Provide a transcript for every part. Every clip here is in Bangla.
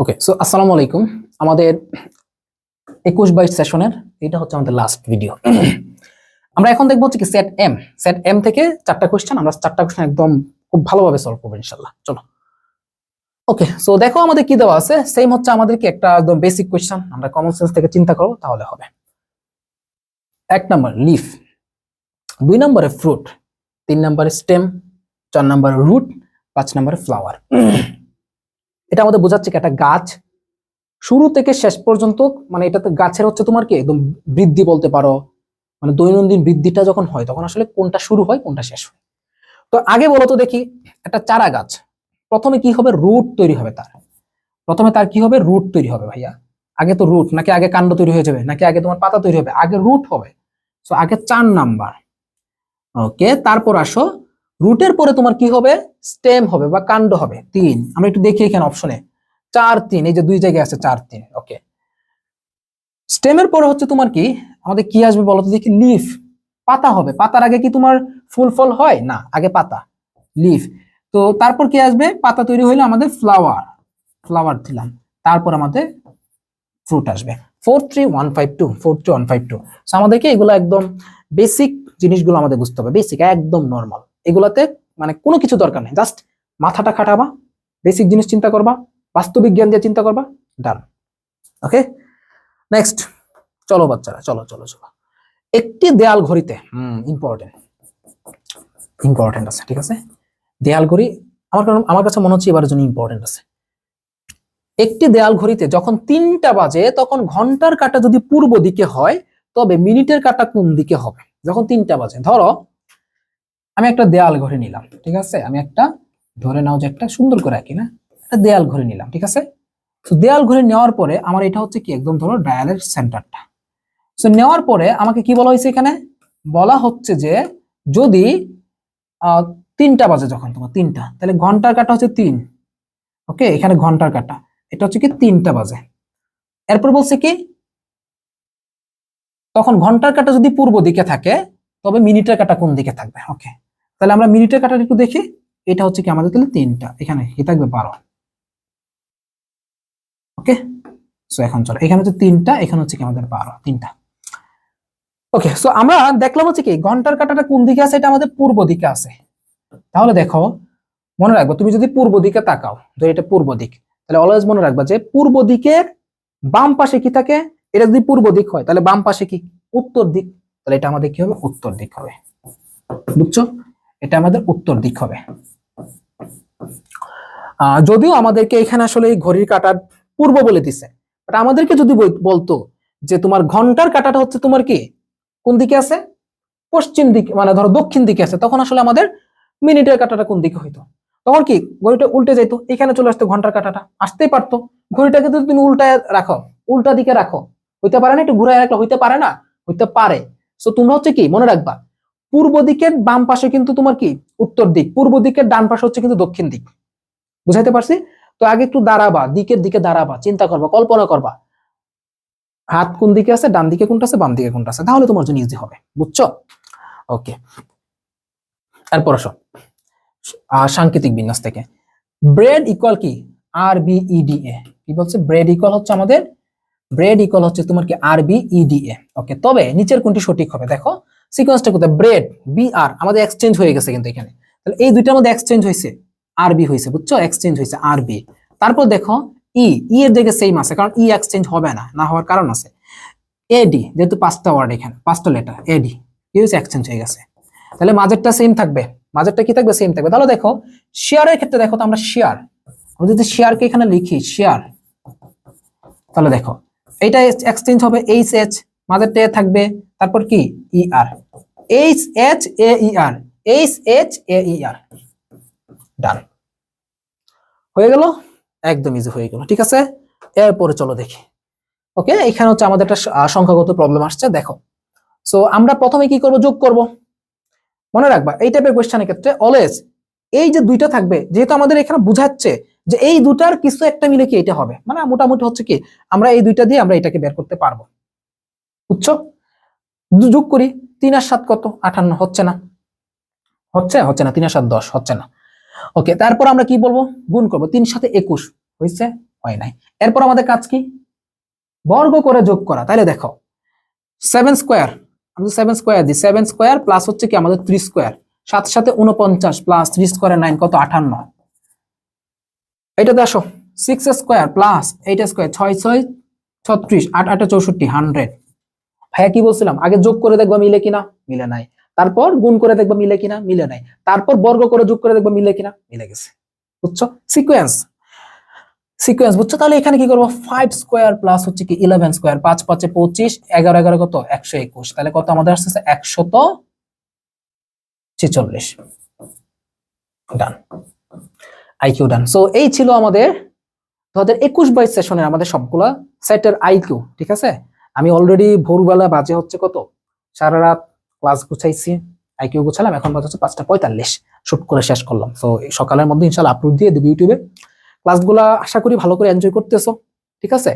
ওকে সো আসসালামু আলাইকুম। আমাদের একুশ বাইশ সেশনের এটা হচ্ছে আমাদের লাস্ট ভিডিও আমরা এখন দেখব হচ্ছে কি সেট এম সেট এম থেকে চারটা কোয়েশ্চেন আমরা চারটা কোয়েশ্চেন একদম খুব ভালোভাবে সলভ করব ইনশাল্লাহ চলো। ওকে সো দেখো আমাদের কি দেওয়া আছে? সেম হচ্ছে আমাদেরকে একটা একদম বেসিক কোয়েশ্চেন আমরা কমন সেন্স থেকে চিন্তা করব তাহলে হবে। এক নম্বর লিফ দুই নম্বরে ফ্রুট তিন নম্বরে স্টেম চার নম্বরে রুট পাঁচ নম্বরে ফ্লাওয়ার এটা আমাদের বোঝাচ্ছে কি একটা গাছ? শুরু থেকে শেষ পর্যন্ত মানে এটাতে গাছের হচ্ছে তোমার কি একদম বৃদ্ধি বলতে পারো মানে দৈনন্দিন বৃদ্ধিটা যখন হয়, তখন আসলে কোনটা শুরু হয়, কোনটা শেষ হয়। তো আগে বলো তো দেখি, একটা চারা গাছ, প্রথমে কি হবে? রুট তৈরি হবে তার। প্রথমে তার কি হবে? রুট তৈরি হবে ভাইয়া। আগে তো রুট, নাকি আগে কাণ্ড তৈরি হয়ে যাবে, নাকি আগে তোমার পাতা তৈরি হবে? আগে রুট হবে। তো আগে চার নাম্বার। ওকে তারপর আসো রুটের পরে তোমার কি হবে? স্টেম হবে বা কাণ্ড হবে। তিন, আমরা একটু দেখি এখানে অপশনে। চার, তিন, এই যে দুই জায়গায় আছে চার, তিন, ওকে। স্টেমের পরে হচ্ছে তোমার কি? আমাদের কি আসবে বলো তো দেখি? লিফ। পাতা হবে। পাতার আগে কি তোমার ফুল ফল হয়? না, আগে পাতা। লিফ। তো তারপর কি আসবে? পাতা তৈরি হইলে আমাদের ফ্লাওয়ার। ফ্লাওয়ার দিলাম। তারপর আমাদের ফ্রুট আসবে। Four, three, one, five, two. Four, three, one, five, two. আমাদেরকে এগুলো একদম বেসিক জিনিসগুলো আমাদের বুঝতে হবে। বেসিক, একদম নর্মাল। এগুলাতে মানে কোনো কিছু দরকার নেই। জাস্ট মাথাটা খাটাবা বেসিক জিনিস চিন্তা করবা, বাস্তবিক জ্ঞান দিয়ে চিন্তা করবা ডান ওকে নেক্সট চলো বাচ্চারা, চলো চলো চলো। একটি দেয়াল ঘড়িতে, হুম ইম্পর্টেন্ট ইম্পর্টেন্ট আছে, ঠিক আছে? দেয়াল ঘড়ি, আমার আমার কাছে মনে হচ্ছে এবারের জন্য ইম্পর্টেন্ট আছে। একটি দেয়াল ঘড়িতে যখন তিনটা বাজে, তখন ঘণ্টার কাটা যদি পূর্ব দিকে হয়, তবে মিনিটের কাটা কোন দিকে হবে? যখন তিনটা বাজে, ধরো আমি একটা দেয়াল ঘড়ি নিলাম, ঠিক আছে? আমি একটা, ধরে নাও যে একটা সুন্দর করে আঁকি, না? একটা দেয়াল ঘড়ি নিলাম, ঠিক আছে? তো দেয়াল ঘড়ি নেওয়ার পরে আমার এটা হচ্ছে কি, একদম ধরো ডায়ালের সেন্টারটা তো নেওয়ার পরে আমাকে কি বলা হয়েছে এখানে? বলা হচ্ছে যে যদি তিনটা বাজে যখন তোমার, তিনটা, তাহলে ঘণ্টার কাটা হচ্ছে তিন। ওকে এখানে ঘণ্টার কাটা। এটা হচ্ছে কি, তিনটা বাজে। এরপর বলছে কি, তখন ঘণ্টার কাটা যদি পূর্ব দিকে থাকে, তবে মিনিটের কাটা কোন দিকে থাকবে? ওকে তাহলে আমরা মিনিটের কাটা একটু দেখি। এটা হচ্ছে কি আমাদের তাহলে তিনটা। এখানে কি থাকবে? বারো। ওকে? সো এখন চলো। এখানে হচ্ছে তিনটা, এখানে হচ্ছে কি আমাদের বারো। তিনটা। ওকে সো আমরা দেখলাম হচ্ছে কি, ঘণ্টার কাটাটা কোন দিকে আছে? এটা আমাদের পূর্ব দিকে আছে। তাহলে দেখো, মনে রাখব, তুমি যদি পূর্ব দিকে তাকাও তো এটা পূর্ব দিক, তাহলে অলওয়েজ মনে রাখবা যে পূর্ব দিকের বাম পাশে কি থাকে? এটা যদি পূর্ব দিক হয়, তাহলে বাম পাশে কি? উত্তর দিক। তাহলে এটা আমাদের কি হবে? উত্তর দিক হবে। বুঝছ? এটা আমাদের উত্তর দিক হবে। যদিও আমাদেরকে এখানে আসলে ঘড়ির কাটার পূর্ব বলে দিছে আমাদেরকে যদি বলতো যে তোমার ঘণ্টার কাটাটা হচ্ছে তোমার কি? কোন দিকে আছে? পশ্চিম দিকে মানে ধরো দক্ষিণ দিকে আছে, তখন আসলে আমাদের মিনিটের কাটাটা কোন দিকে হইতো? তখন কি? ঘড়িটা উল্টে যাইতো, এখানে চলে আসতো ঘণ্টার কাটাটা, আসতেই পারতো। ঘড়িটাকে যদি তুমি উল্টায় রাখো, উল্টা দিকে রাখো, হইতে পারে না, একটু ঘুরায় রাখলে হইতে পারে না? হইতে পারে। সো তোমরা হচ্ছে কি? মনে রাখবা পূর্ব দিকের বাম পাশে কিন্তু তোমার কি? উত্তর দিক। পূর্ব দিকের ডান পাশে হচ্ছে কিন্তু দক্ষিণ দিক। বুঝাইতে পারছি? তো আগে একটু দাঁড়াবা, দিকের দিকে দাঁড়াবা, চিন্তা করবা, কল্পনা করবা। হাত কোন দিকে আছে? ডান দিকে কোনটা আছে? বাম দিকে কোনটা আছে? তাহলে তোমার জন্য ইজি হবে। বুঝছ? ওকে এরপর আসো। সাংকেতিক বিন্যাস থেকে। ব্রেড ইকুয়াল কি? আর বি ইডি এ কি বলছে? ব্রেড ইকুয়াল হচ্ছে আমাদের, ব্রেড ইকুয়াল হচ্ছে তোমার কি? আর বি ইডি এ ওকে তবে নিচের কোনটি সঠিক হবে? দেখো সিকোয়েন্সটা কোথায়? ব্রেড বি আর আমাদের এক্সচেঞ্জ হয়ে গেছে কিন্তু এখানে। তাহলে এই দুইটার মধ্যে এক্সচেঞ্জ হয়েছে? আর বি হয়েছে, বুঝছ? এক্সচেঞ্জ হয়েছে আর বি তারপর দেখো ই ই এর জায়গায় সেম আছে, কারণ ই এক্সচেঞ্জ হবে না না হওয়ার কারণ আছে। এডি যেহেতু পাঁচটা ওয়ার্ড এখানে, পাঁচটা লেটার এডি কি হয়েছে? এক্সচেঞ্জ হয়ে গেছে। তাহলে মাঝেরটা সেম থাকবে। মাঝেরটা কি থাকবে? সেম থাকবে। তাহলে দেখো শেয়ারের ক্ষেত্রে দেখো তো আমরা শেয়ার আমরা যদি শেয়ারকে এখানে লিখি শেয়ার তাহলে দেখো, এইটা এক্সচেঞ্জ হবে এইচ এইচ মাঝেরটা থাকবে, তারপর কি? E R H H A E R H H A E R done হয়ে গেল? একদম ইজি হয়ে গেল, ঠিক আছে? এরপরে চলো দেখি। ওকে এখানে হচ্ছে আমাদের একটা সংখ্যাগত প্রবলেম আসছে, দেখো। সো আমরা প্রথমে কি করব? যোগ করব। মনে রাখবা, এই টাইপের কোয়েশ্চেনের ক্ষেত্রে অলওয়েজ এই যে দুইটা থাকবে, যেহেতু আমাদের এখানে বুঝাচ্ছে যে এই দুটার কিছু একটা মিলে কি এটা হবে? মানে মোটামুটি হচ্ছে কি, আমরা এই দুইটা দিয়ে আমরা এটাকে বের করতে পারব। দু- যোগ করি, তিন আর সাত কত? আটান্ন হচ্ছে না। হচ্ছে? হচ্ছে না। তিন আর সাত, দশ, হচ্ছে না। ওকে, তারপর আমরা কি বলব? গুণ করব। তিন সাথে একুশ, হয়েছে? হয় নাই। এরপর আমাদের কাজ কি? বর্গ করে যোগ করা। তাহলে দেখো সেভেন স্কোয়ার আমি সেভেন স্কোয়ার দিই। সেভেন স্কোয়ার প্লাস হচ্ছে কি আমাদের থ্রি স্কোয়ার সাথে সাথে উনপঞ্চাশ প্লাস থ্রি স্কোয়ার নাইন কত? আটান্ন এটাতে আসো। Six square plus eight square ছয় ছয়, ছত্রিশ, আট, আটে চৌষট্টি হান্ড্রেড ভাইয়া কি বলছিলাম? আগে যোগ করে দেখবা মিলে কিনা? মিলে নাই। তারপর গুণ করে দেখবা মিলে কিনা? মিলে নাই। তারপর বর্গ করে যোগ করে দেখবা মিলে কিনা? মিলে গেছে। বুঝছ? সিকোয়েন্স সিকোয়েন্স বুঝছ? তাহলে এখানে কি করব? ফাইভ স্কোয়ার প্লাস হচ্ছে কি ইলেভেন স্কোয়ার পাঁচ পাঁচে পঁচিশ, এগারো এগারো কত? একশো একুশ। তাহলে কত আমাদের আসতেছে একশত ছেচল্লিশ। ডান আইকিউ ডান সো এই ছিল আমাদের দু হাজার একুশ বাইশ সেশনের আমাদের সবগুলা সেটের আইকিউ ঠিক আছে? আমি অলরেডি ভোরবেলা বাজে হচ্ছে কত? সারা রাত ক্লাস গুছাইছি আইকিউ গুছালাম, এখন বাজে হচ্ছে পাঁচটা পঁয়তাল্লিশ। শুট করে শেষ করলাম। তো সকালের মধ্যে ইনশাল্লাহ আপলোড দিয়ে দেবো ইউটিউবে ক্লাসগুলো আশা করি ভালো করে এনজয় করতেছো, ঠিক আছে?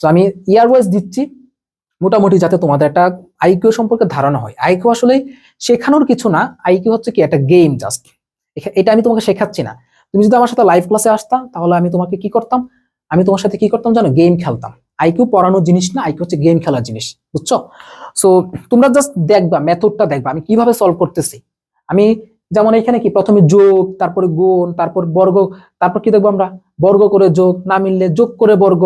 তো আমি ইয়ার ওয়াইজ দিচ্ছি, মোটামুটি যাতে তোমাদের একটা আইকিউ সম্পর্কে ধারণা হয়। আইকিউ আসলে শেখানোর কিছু না আইকিউ হচ্ছে কি একটা গেম জাস্ট এটা আমি তোমাকে শেখাচ্ছি না। তুমি যদি আমার সাথে লাইভ ক্লাসে আসতা, তাহলে আমি তোমাকে কি করতাম? আমি তোমার সাথে কি করতাম জানো? গেম খেলতাম। আইকিউ পড়ানোর জিনিস না, আইকিউ হচ্ছে গেম খেলার জিনিস, বুঝছ? সো তোমরা জাস্ট দেখবা মেথডটা দেখবা, আমি কীভাবে সলভ করতেছি। আমি যেমন এখানে কি, প্রথমে যোগ, তারপরে গুণ, তারপর বর্গ, তারপর কি দেখব আমরা? বর্গ করে যোগ, না মিললে যোগ করে বর্গ,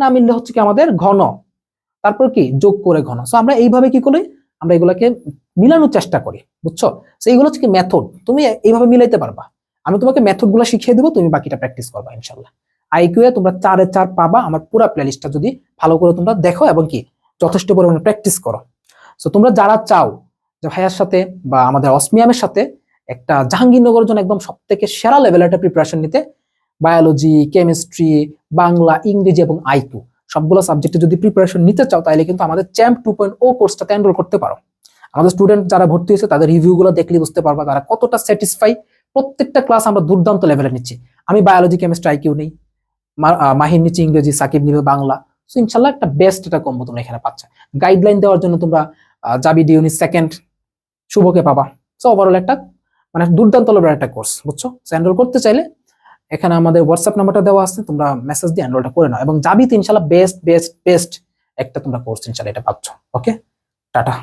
না মিললে হচ্ছে কি আমাদের ঘন। তারপর কি? যোগ করে ঘন। সো আমরা এইভাবে কি করি? আমরা এগুলাকে মিলানোর চেষ্টা করি, বুঝছ? সো এইগুলো হচ্ছে কি মেথড তুমি এইভাবে মিলাইতে পারবা। আমি তোমাকে মেথডগুলো শিখিয়ে দেবো, তুমি বাকিটা প্র্যাকটিস করবা ইনশাল্লাহ আইকিউ এ তোমরা চারে চার পাবা আমার পুরো প্লেলিস্টটা যদি ভালো করে তোমরা দেখো এবং কি যথেষ্ট পরিমাণে প্র্যাকটিস করো। সো তোমরা যারা চাও যে ভাইয়ার সাথে বা আমাদের অসমিয়ামের সাথে একটা জাহাঙ্গীরনগর জন্য একদম সব থেকে সেরা লেভেলের একটা প্রিপারেশন নিতে বায়োলজি কেমিস্ট্রি বাংলা, ইংরেজি এবং আইকিউ সবগুলো সাবজেক্টে যদি প্রিপারেশন নিতে চাও তাহলে কিন্তু আমাদের চ্যাম্প টু পয়েন্ট ও কোর্সটাতে এনরোল করতে পারো। আমাদের স্টুডেন্ট যারা ভর্তি হয়েছে তাদের রিভিউগুলো দেখলে বুঝতে পারবা তারা কতটা স্যাটিসফাই প্রত্যেকটা ক্লাস আমরা দুর্দান্ত লেভেলে নিচ্ছি। আমি বায়োলজি কেমিস্ট্রি আইকিউ নেই। মাহির নিচে ইংরেজি, সাকিব নিবে বাংলা। সো ইনশাল্লাহ একটা বেস্ট একটা কম্বো তোমরা এখানে পাচ্ছ। গাইডলাইন দেওয়ার জন্য তোমরা জাবি ডিউনি সেকেন্ড শুভকে পাবা। সো ওভারঅল একটা মানে দুর্দান্ত লেভেলের একটা কোর্স বুঝছ? এনরোল করতে চাইলে এখানে আমাদের হোয়াটসঅ্যাপ নাম্বারটা দেওয়া আছে, তোমরা মেসেজ দিয়ে এনরোলটা করে নাও। এবং জাবিতে ইনশাল্লাহ বেস্ট বেস্ট বেস্ট একটা তোমরা কোর্স ইনশাল্লাহ এটা পাচ্ছ। ওকে টাটা